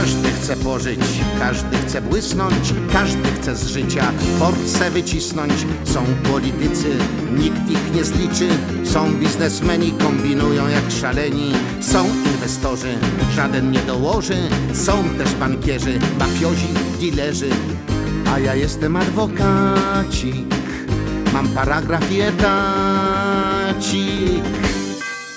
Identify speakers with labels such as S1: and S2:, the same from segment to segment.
S1: Każdy chce pożyć, każdy chce błysnąć, każdy chce z życia forsę wycisnąć. Są politycy, nikt ich nie zliczy. Są biznesmeni, kombinują jak szaleni. Są inwestorzy, żaden nie dołoży. Są też bankierzy, mafiozi, dilerzy. A ja jestem adwokacik, mam paragraf i etacik.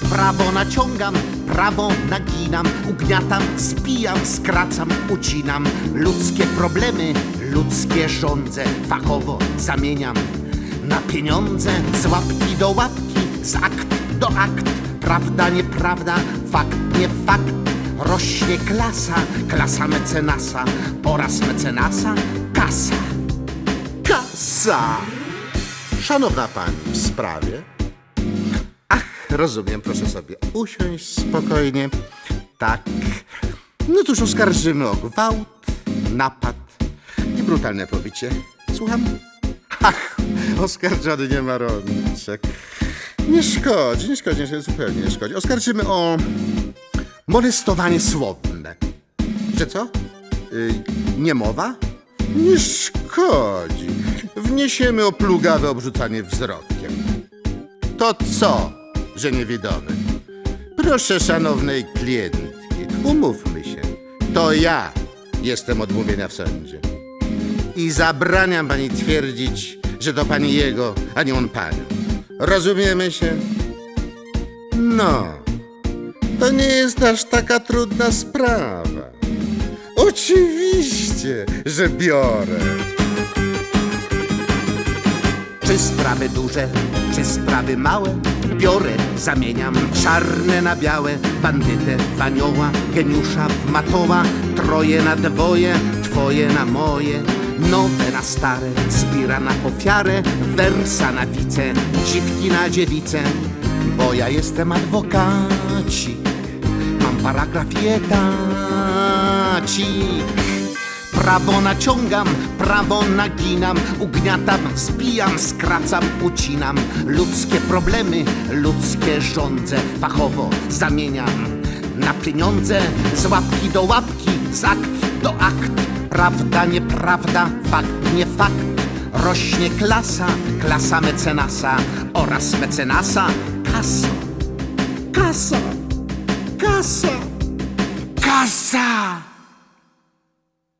S1: Prawo naciągam, prawo naginam, ugniatam, spijam, skracam, ucinam. Ludzkie problemy, ludzkie rządze, fachowo zamieniam na pieniądze, z łapki do łapki, z akt do akt. Prawda, nieprawda, fakt, nie fakt. Rośnie klasa, klasa mecenasa oraz mecenasa, kasa. Kasa! Szanowna pani, w sprawie rozumiem, proszę sobie usiąść spokojnie. Tak. No cóż, oskarżymy o gwałt, napad i brutalne pobicie. Słucham? Ach, oskarżony nie ma rączek. Nie szkodzi, nie szkodzi, nie, zupełnie nie szkodzi. Oskarżymy o molestowanie słowne. Że co? Yy, niemowa? Nie szkodzi. Wniesiemy o plugawe obrzucanie wzrokiem. To co, że niewidomy? Proszę szanownej klientki, umówmy się. To ja jestem odmówienia w sądzie. I zabraniam pani twierdzić, że to pani jego, a nie on panią. Rozumiemy się? No, to nie jest aż taka trudna sprawa. Oczywiście, że biorę. Czy sprawy duże, czy sprawy małe? Biorę, zamieniam czarne na białe, bandytę w anioła, geniusza w matoła, troje na dwoje, twoje na moje. Nowe na stare, spira na ofiarę, wersa na wice, dziwki na dziewice, bo ja jestem adwokacik, mam paragraf i etacik. Prawo naciągam, prawo naginam, ugniatam, spijam, skracam, ucinam. Ludzkie problemy, ludzkie rządze, fachowo zamieniam na pieniądze, z łapki do łapki, z akt do akt. Prawda, nieprawda, fakt, nie fakt. Rośnie klasa, klasa mecenasa oraz mecenasa, kasa, kasa, kasa, kasa.